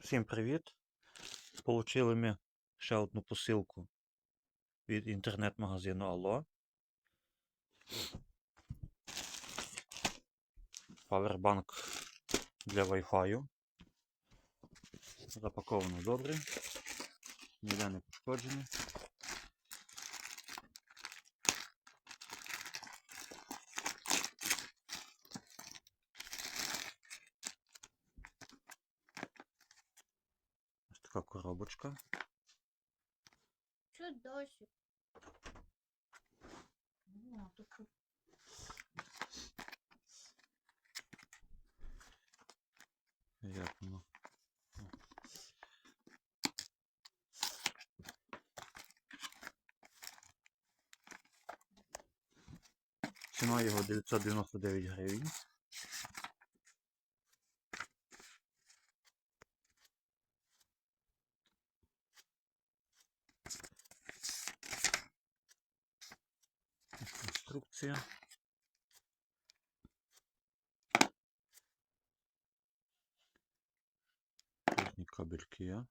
Всім привіт! Получили ми ще одну посилку від інтернет-магазину Алло. Павербанк для Wi-Fi. Запаковано добре. Ніде не пошкоджений. Така коробочка. Досі? Ну? Як воно? Ціна його 999 гривень. Інструкція. Різні кабельки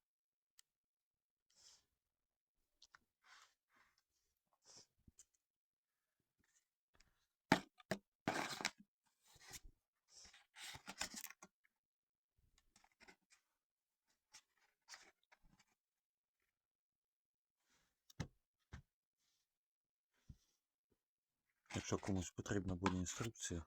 Якщо комусь потрібна буде інструкція,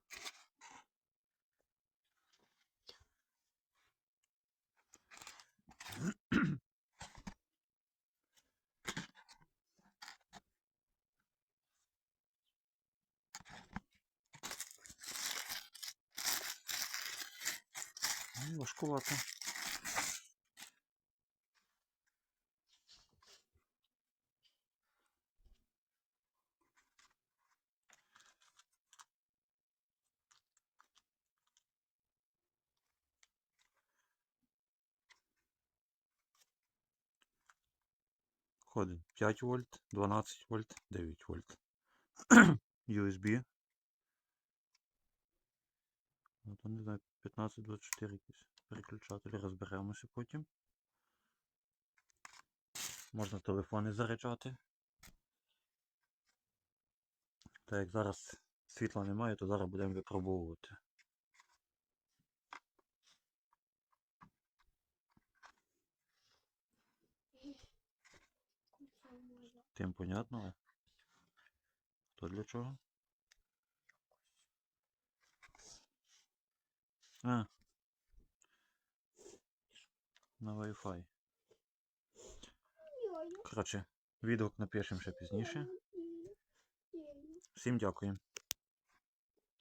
ну, важкувато. Входить 5 вольт, 12 вольт, 9 вольт. USB. Ну, то не знаю, 15-24 якісь переключателі, розберемося потім. Можна телефони заряджати. Та як зараз світла немає, то зараз будемо випробовувати. Тим понятно, Хто то для чого? А. На Wi-Fi. Коротше, відгук напишемо ще пізніше. Всім дякую.